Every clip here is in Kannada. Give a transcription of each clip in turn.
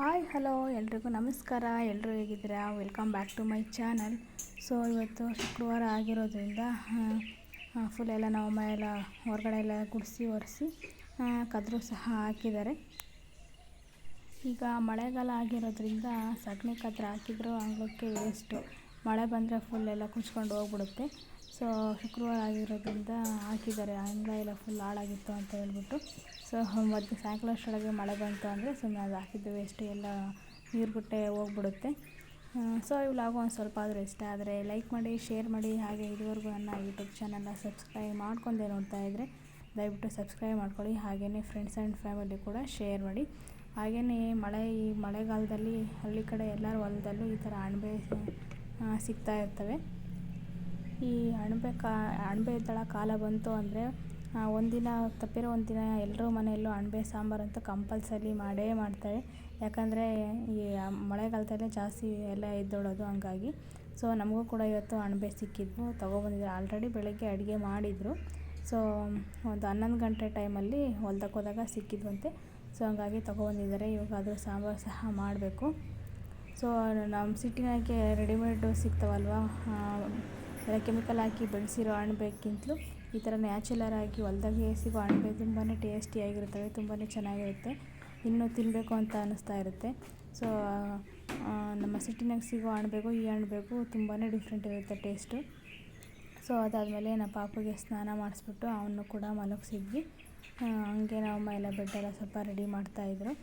Hi, hello. ಎಲ್ರಿಗೂ ನಮಸ್ಕಾರ. ಎಲ್ಲರೂ ಹೇಗಿದ್ದೀರಾ? Welcome back to my channel so ಇವತ್ತು ಶುಕ್ರವಾರ ಆಗಿರೋದ್ರಿಂದ ಫುಲ್ ಎಲ್ಲ ನಾವು ಎಲ್ಲ ಹೊರಗಡೆ ಎಲ್ಲ ಗುಡಿಸಿ, ಒರೆಸಿ ಕದ್ರು ಸಹ ಹಾಕಿದ್ದಾರೆ. ಈಗ ಮಳೆಗಾಲ ಆಗಿರೋದ್ರಿಂದ ಸಗಣಿ ಕದ್ರು ಹಾಕಿದ್ರು ಅಂಗಳಕ್ಕೆ ವೇಸ್ಟು ಮಳೆ ಬಂದರೆ ಫುಲ್ ಎಲ್ಲ ಕುಚ್ಕೊಂಡು ಹೋಗ್ಬಿಡುತ್ತೆ. ಸೊ ಶುಕ್ರವಾರ ಆಗಿರೋದ್ರಿಂದ ಹಾಕಿದ್ದಾರೆ ಅಂಗಳ ಎಲ್ಲ ಫುಲ್ ಹಾಳಾಗಿತ್ತು ಅಂತ ಹೇಳ್ಬಿಟ್ಟು. ಸೊ ಮತ್ತು ಸಾಯಂಕಾಲ ಅಷ್ಟರೊಳಗೆ ಮಳೆ ಬಂತು ಅಂದರೆ ಸುಮ್ಮನೆ ಅದು ಹಾಕಿದ್ದು ವೇಸ್ಟ್ ಎಲ್ಲ ನೀರು ಬಿಟ್ಟೆ ಹೋಗ್ಬಿಡುತ್ತೆ ಸೊ ಈ ಲಾಗು ಒಂದು ಸ್ವಲ್ಪ ಆದರೂ ಇಷ್ಟ ಆದರೆ ಲೈಕ್ ಮಾಡಿ ಶೇರ್ ಮಾಡಿ, ಹಾಗೆ ಇದುವರೆಗೂ ನನ್ನ ಯೂಟ್ಯೂಬ್ ಚಾನಲ್ನ ಸಬ್ಸ್ಕ್ರೈಬ್ ಮಾಡ್ಕೊಂಡೆ ನೋಡ್ತಾ ಇದ್ದರೆ ದಯವಿಟ್ಟು ಸಬ್ಸ್ಕ್ರೈಬ್ ಮಾಡ್ಕೊಳ್ಳಿ ಹಾಗೆಯೇ ಫ್ರೆಂಡ್ಸ್ ಆ್ಯಂಡ್ ಫ್ಯಾಮಿಲಿ ಕೂಡ ಶೇರ್ ಮಾಡಿ. ಹಾಗೆಯೇ ಮಳೆ, ಈ ಮಳೆಗಾಲದಲ್ಲಿ ಹಳ್ಳಿ ಕಡೆ ಎಲ್ಲರ ಹೊಲದಲ್ಲೂ ಈ ಥರ ಅಣಬೆ ಸಿಗ್ತಾ ಇರ್ತವೆ. ಈ ಅಣಬೆ ಕಾ, ಅಣಬೆ ಇದ್ದಳ ಕಾಲ ಬಂತು ಅಂದರೆ ಒಂದಿನ ತಪ್ಪಿರೋ ಒಂದಿನ ಎಲ್ಲರ ಮನೆಯಲ್ಲೂ ಅಣಬೆ ಸಾಂಬಾರು ಅಂತೂ ಕಂಪಲ್ಸರಿ ಮಾಡೇ ಮಾಡ್ತಾರೆ. ಯಾಕಂದರೆ ಈ ಮಳೆಗಾಲದಲ್ಲೇ ಜಾಸ್ತಿ ಎಲ್ಲ ಎದ್ದೋಳೋದು ಹಂಗಾಗಿ. ಸೊ ನಮಗೂ ಕೂಡ ಇವತ್ತು ಅಣಬೆ ಸಿಕ್ಕಿದ್ವು. ತೊಗೊಬಂದಿದ್ರು. ಆಲ್ರೆಡಿ ಬೆಳಗ್ಗೆ ಅಡುಗೆ ಮಾಡಿದರು. ಸೊ ಒಂದು ಹನ್ನೊಂದು ಗಂಟೆ ಟೈಮಲ್ಲಿ ಹೊಲ್ದಕ್ಕೆ ಹೋದಾಗ ಸಿಕ್ಕಿದ್ವಂತೆ. ಸೊ ಹಂಗಾಗಿ ತೊಗೊಬಂದಿದ್ದಾರೆ. ಇವಾಗ ಅದ್ರ ಸಾಂಬಾರು ಸಹ ಮಾಡಬೇಕು. ಸೊ ನಮ್ಮ ಸಿಟಿನಾಗೆ ರೆಡಿಮೇಡು ಸಿಗ್ತಾವಲ್ವ? ಎಲ್ಲ ಕೆಮಿಕಲ್ ಹಾಕಿ ಬೆಳೆಸಿರೋ ಅಣಬೆಕ್ಕಿಂತಲೂ ಈ ಥರ ನ್ಯಾಚುಲರ್ ಆಗಿ ಹೊಲ್ದಾಗೆ ಸಿಗೋ ಅಣಬೆ ತುಂಬಾ ಟೇಸ್ಟಿಯಾಗಿರುತ್ತವೆ ತುಂಬಾ ಚೆನ್ನಾಗಿರುತ್ತೆ, ಇನ್ನೂ ತಿನ್ನಬೇಕು ಅಂತ ಅನ್ನಿಸ್ತಾ ಇರುತ್ತೆ. ಸೊ ನಮ್ಮ ಸಿಟಿನಾಗ ಸಿಗೋ ಅಣಬೆಗೂ ಈ ಅಣಬೆಗೂ ತುಂಬಾ ಡಿಫ್ರೆಂಟ್ ಇರುತ್ತೆ ಟೇಸ್ಟು ಸೊ ಅದಾದಮೇಲೆ ನಮ್ಮ ಪಾಪಗೆ ಸ್ನಾನ ಮಾಡಿಸ್ಬಿಟ್ಟು ಅವನು ಕೂಡ ಮಲಗಿಸಿದ್ವಿ. ಹಂಗೆ ನಮ್ಮ ಎಲ್ಲ ಬೆಡ್ಡೆಲ್ಲ ಸ್ವಲ್ಪ ರೆಡಿ ಮಾಡ್ತಾಯಿದ್ರು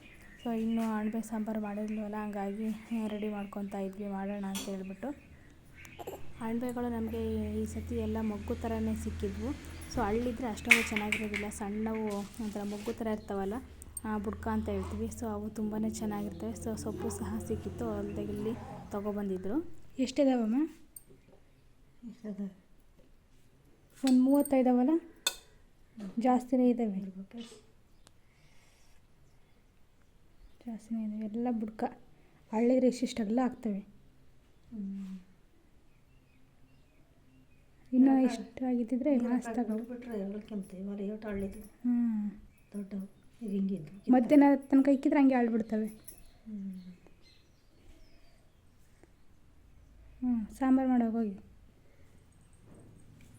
ಸೊ ಇನ್ನೂ ಅಣಬೆ ಸಾಂಬಾರು ಮಾಡಿರಲಿಲ್ವಲ್ಲ ಹಂಗಾಗಿ ರೆಡಿ ಮಾಡ್ಕೊತಾ ಇದ್ವಿ, ಮಾಡೋಣ ಅಂತ ಹೇಳ್ಬಿಟ್ಟು. ಅಣಬೆಗಳು ನಮಗೆ ಈ ಸತಿ ಎಲ್ಲ ಮೊಗ್ಗು ಥರನೇ ಸಿಕ್ಕಿದ್ವು. ಸೊ ಹಳ್ಳಿದ್ರೆ ಅಷ್ಟೊಂದು ಚೆನ್ನಾಗಿರೋದಿಲ್ಲ. ಸಣ್ಣವು ಒಂಥರ ಮೊಗ್ಗು ಥರ ಇರ್ತಾವಲ್ಲ ಬುಡ್ಕ ಅಂತ ಹೇಳ್ತೀವಿ. ಸೊ ಅವು ತುಂಬಾ ಚೆನ್ನಾಗಿರ್ತವೆ. ಸೊ ಸೊಪ್ಪು ಸಹ ಸಿಕ್ಕಿತ್ತು. ಇಲ್ಲಿ ತೊಗೊಬಂದಿದ್ರು. ಎಷ್ಟಿದಾವಮ್ಮ? ಒಂದು ಮೂವತ್ತೈದವಲ್ಲ? ಜಾಸ್ತಿನೇ ಇದ್ದಾವೆ ಜಾಸ್ತಿನೇ ಇದ್ದಾವೆ ಎಲ್ಲ ಬುಡ್ಕ. ಹಳ್ಳಿದ್ರೆ ಇಷ್ಟಿಷ್ಟೆಲ್ಲ ಆಗ್ತವೆ. ಇನ್ನೂ ಇಷ್ಟ ಆಗಿದ್ದಿದ್ರೆ ಲಾಸ್ಟ್ ಮಧ್ಯಾಹ್ನ ತನಕ ಇಕ್ಕಿದ್ರೆ ಹಂಗೆ ಆಳ್ಬಿಡ್ತವೆ. ಹ್ಞೂ ಸಾಂಬಾರು ಮಾಡೋಕೆ ಹೋಗಿ.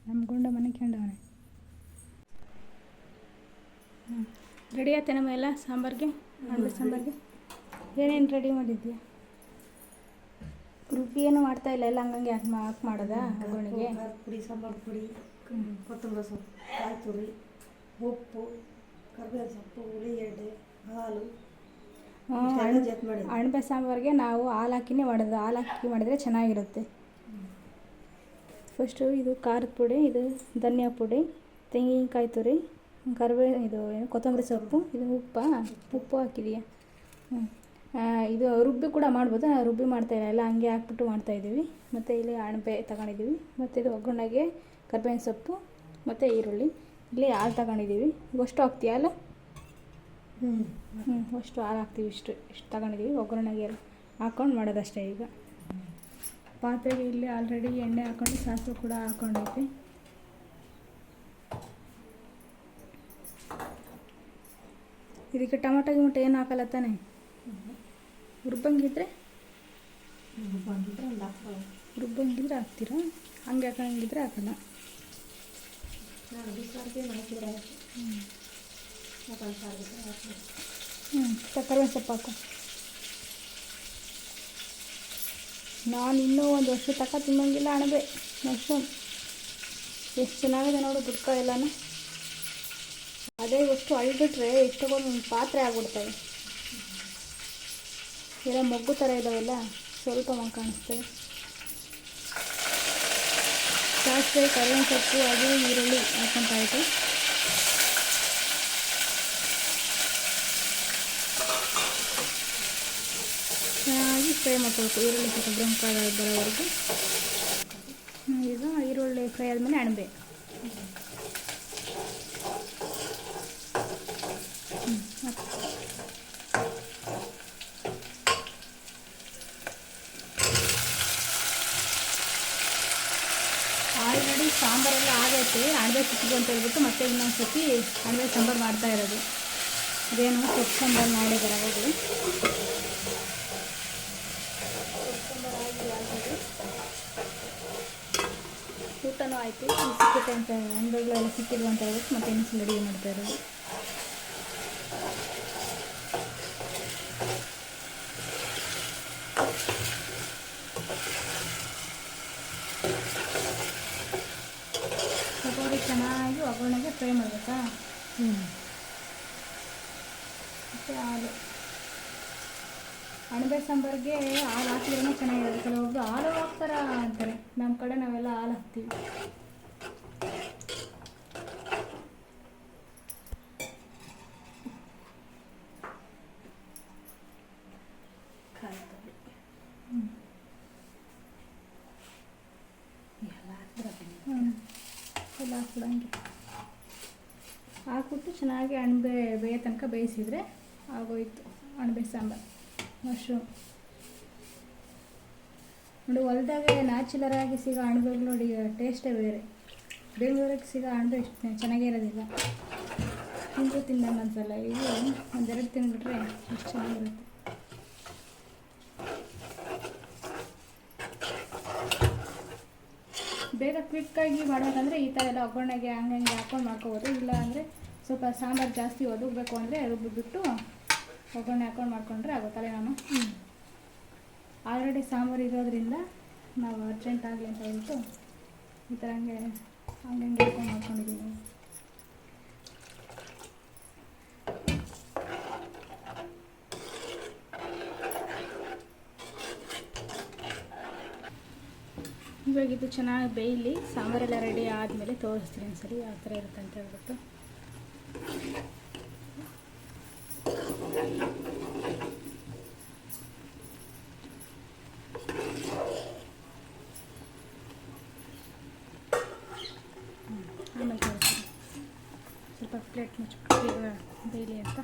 ನಮ್ಮ ಗುಂಡ ಮನೆ ಕೆಂಡವನೆ. ಹ್ಞೂ ರೆಡಿ ನಮ್ಮ ಎಲ್ಲ ಸಾಂಬಾರಿಗೆ? ಸಾಂಬಾರಿಗೆ? ಏನೇನು ರೆಡಿ ಮಾಡಿದ್ಯಾ? ರುಬ್ಬಿ ಏನು ಮಾಡ್ತಾ ಇಲ್ಲ ಎಲ್ಲ ಹಂಗಂಗೆ ಹಾಕಿ ಹಾಕಿ ಮಾಡೋದಾ ಒಗ್ಗರಣೆಗೆ? ಪುಡಿ ಸಾಂಬಾರು ಪುಡಿ ಕೊತ್ತಂಬರಿ ಸೊಪ್ಪು ಕಾಯಿ ತುರಿ ಉಪ್ಪು ಕರ್ಬೇವು ಸೊಪ್ಪು ಉಳ್ಳಿಗಡ್ಡೆ ಹಾಲು. ಅಣಬೆ ಸಾಂಬಾರಿಗೆ ನಾವು ಹಾಲು ಹಾಕಿನೇ ಮಾಡೋದು ಹಾಲು ಹಾಕಿ ಮಾಡಿದರೆ ಚೆನ್ನಾಗಿರುತ್ತೆ. ಫಸ್ಟು ಇದು ಖಾರದ ಪುಡಿ ಇದು ಧನಿಯಾ ಪುಡಿ ತೆಂಗಿನಕಾಯಿ ತುರಿ ಕರಿಬೇವು ಇದು ಏನು ಕೊತ್ತಂಬರಿ ಸೊಪ್ಪು ಇದು ಉಪ್ಪಾ? ಉಪ್ಪು ಹಾಕಿದೆಯಾ. ಹ್ಞೂ ಇದು ರುಬ್ಬಿ ಕೂಡ ಮಾಡ್ಬೋದು. ರುಬ್ಬಿ ಮಾಡ್ತಾಯಿಲ್ಲ ಎಲ್ಲ ಹಂಗೆ ಹಾಕ್ಬಿಟ್ಟು ಮಾಡ್ತಾಯಿದ್ದೀವಿ ಮತ್ತು ಇಲ್ಲಿ ಅಣಬೆ ತಗೊಂಡಿದ್ದೀವಿ. ಮತ್ತು ಇದು ಒಗ್ಗರಣೆಗೆ ಕರ್ಬೇವಿನ ಸೊಪ್ಪು ಮತ್ತು ಈರುಳ್ಳಿ. ಇಲ್ಲಿ ಹಾಲು ತಗೊಂಡಿದ್ದೀವಿ. ಅಷ್ಟು ಹಾಕ್ತೀಯ ಅಲ್ಲ? ಹ್ಞೂ ಹ್ಞೂ ಅಷ್ಟು ಹಾಲು ಹಾಕ್ತೀವಿ ಇಷ್ಟು. ಇಷ್ಟು ತಗೊಂಡಿದ್ದೀವಿ. ಒಗ್ಗರಣೆಗೆ ಹಾಕ್ಕೊಂಡು ಮಾಡೋದಷ್ಟೇ ಈಗ. ಪಾತ್ರೆಗೆ ಇಲ್ಲಿ ಆಲ್ರೆಡಿ ಎಣ್ಣೆ ಹಾಕ್ಕೊಂಡು ಸಾಸಿವೆ ಕೂಡ ಹಾಕ್ಕೊಂಡೈತಿ ಇದಕ್ಕೆ ಟೊಮೊಟೊ ಗಿಮೊಟೊ ಏನು ಹಾಕಲ್ಲ ತಾನೆ? ರುಬ್ಬಂಗಿದ್ರೆ ಹುರ್ಬಂಗಿದ್ರೆ ಹಾಕ್ತೀರಾ? ಹಂಗೆ ಹಾಕಂಗಿದ್ರೆ ಹಾಕಲ್ಲ ಹ್ಞೂ ತಕ್ಕರೆ ಸೊಪ್ಪು ಹಾಕು. ನಾನು ಇನ್ನೂ ಒಂದು ವರ್ಷ ತಕ ತಿನ್ನಂಗಿಲ್ಲ ಅಣಬೆ. ಮಶ್ರೂಮ್ ಎಷ್ಟು ಚೆನ್ನಾಗಿದೆ ನೋಡು ಬುಡ್ಕ ಎಲ್ಲನೂ. ಅದೇ ಎಷ್ಟು ಅಳ್ಬಿಟ್ರೆ ಎಷ್ಟೊಂದು ಪಾತ್ರೆ ಆಗ್ಬಿಡ್ತವೆ. ಎಲ್ಲ ಮೊಗ್ಗು ಥರ ಇದ್ದಾವೆಲ್ಲ ಸ್ವಲ್ಪ ಮಂಗ ಕಾಣಿಸ್ತವೆ ಸಾಸಿವೆ ಕರಿಬೇವಿನ ಸೊಪ್ಪು ಅದು ಈರುಳ್ಳಿ ಹಾಕ್ಕೊತಾ ಇತ್ತು ಚೆನ್ನಾಗಿ ಫ್ರೈ ಮಾಡ್ಕೊಬೇಕು, ಈರುಳ್ಳಿ ಸ್ವಲ್ಪ ಬ್ರೌನ್ ಬರೋವರೆಗೂ. ಈಗ ಈರುಳ್ಳಿ ಫ್ರೈ ಆದಮೇಲೆ ಅಣಬೆ. ಮಾಡಿರ್ತೀವಿ ಅಣಬೆ ಸಿಕ್ಕು ಅಂತ ಹೇಳ್ಬಿಟ್ಟು ಮತ್ತೆ ಇನ್ನೊಂದು ಸರ್ತಿ ಅಣಬೆ ಸಾಂಬಾರು ಮಾಡ್ತಾ ಇರೋದು. ಅದೇನು ಸೊಪ್ಪು ಸಾಂಬಾರು ಮಾಡಿದ್ದಾರೆ ಅವಾಗಲೂ ಊಟನೂ ಆಯಿತು ಸಿಕ್ಕುತ್ತೆ ಅಂತ, ಅಂಗಡಿಗಳೆಲ್ಲ ಸಿಕ್ಕಿದ್ವು ಅಂತ ಹೇಳ್ಬಿಟ್ಟು ಮತ್ತೆ ಇನ್ನೊಂದು ಅಡುಗೆ ಮಾಡ್ತಾ ಇರೋದು. ಫ್ರೈ ಮಾಡಬೇಕಾ ಮತ್ತು ಹಾಲು. ಅಣಬೆ ಸಾಂಬಾರಿಗೆ ಹಾಲು ಹಾಕಿದ್ರೂ ಚೆನ್ನಾಗಿರುತ್ತೆ. ಕೆಲವೊಬ್ರು ಹಾಲು ಹಾಕ್ತಾರ ಅಂತಾರೆ. ನಮ್ಮ ಕಡೆ ನಾವೆಲ್ಲ ಹಾಲು ಹಾಕ್ತೀವಿ. ಎಲ್ಲ ಹ್ಞೂ ಎಲ್ಲ ಹಾಕ್ಬಿಡಂಗೆ ಹಾಕ್ಬಿಟ್ಟು ಚೆನ್ನಾಗಿ ಅಣಬೆ ಬೇಯೋ ತನಕ ಬೇಯಿಸಿದರೆ ಆಗೋಯ್ತು. ಅಣಬೆ ಸಾಂಬಾರು ಮಶ್ರೂಮ್ ನೋಡಿ, ಹೊಲ್ದಾಗೆ ನ್ಯಾಚುಲರಾಗಿ ಸಿಗೋ ಅಣಬೆಗಳು ನೋಡಿ ಟೇಸ್ಟೇ ಬೇರೆ. ಬೆಂಗಳೂರಿಗೆ ಸಿಗೋ ಅಣಬೆ ಇಷ್ಟು, ಚೆನ್ನಾಗೇ ಇರೋದಿಲ್ಲ. ತಿಂದು ತಿಂದಂಗೆ ಅನ್ಸಲ್ಲ ಇವು ಒಂದೆರಡು ತಿಂದ್ಬಿಟ್ರೆ ಎಷ್ಟು ಚೆನ್ನಾಗಿರುತ್ತೆ. ಬೇಗ ಕ್ವಿಕ್ಕಾಗಿ ಮಾಡೋದಂದರೆ ಈ ಥರ ಎಲ್ಲ ಒಗ್ಗರಣೆಗೆ ಹಂಗಂಗೆ ಹಾಕೊಂಡು ಮಾಡ್ಕೋಬೋದು. ಇಲ್ಲ ಅಂದರೆ ಸ್ವಲ್ಪ ಸಾಂಬಾರು ಜಾಸ್ತಿ ಒದಗಬೇಕು ಅಂದರೆ ರುಬ್ಬಿಬಿಟ್ಟು ಒಗ್ಗರಣೆ ಹಾಕೊಂಡು ಮಾಡ್ಕೊಂಡ್ರೆ ಆಗುತ್ತಲ್ಲ ನಾನು ಆಲ್ರೆಡಿ ಸಾಂಬಾರು ಇರೋದ್ರಿಂದ ನಾವು ಅರ್ಜೆಂಟ್ ಆಗಲಿ ಅಂತ ಹೇಳ್ಬಿಟ್ಟು ಈ ಥರ ಹಂಗೆ ಹಂಗಂಗೆ ಹಾಕೊಂಡು ಮಾಡ್ಕೊಂಡಿದ್ದೀವಿ ಇವಾಗ ಇದು ಚೆನ್ನಾಗಿ ಬೇಯಲಿ, ಸಾಂಬಾರೆಲ್ಲ ರೆಡಿ ಆದಮೇಲೆ ತೋರಿಸ್ತೀನಿ ಒಂದ್ಸರಿ, ಯಾವ ಥರ ಇರುತ್ತೆ ಅಂತ ಹೇಳ್ಬಿಟ್ಟು. ಆಮೇಲೆ ತೋರಿಸ್ತೀನಿ. ಸ್ವಲ್ಪ ಪ್ಲೇಟ್ ಮುಚ್ಚಿ ಬೇಯಲಿ ಅಂತ.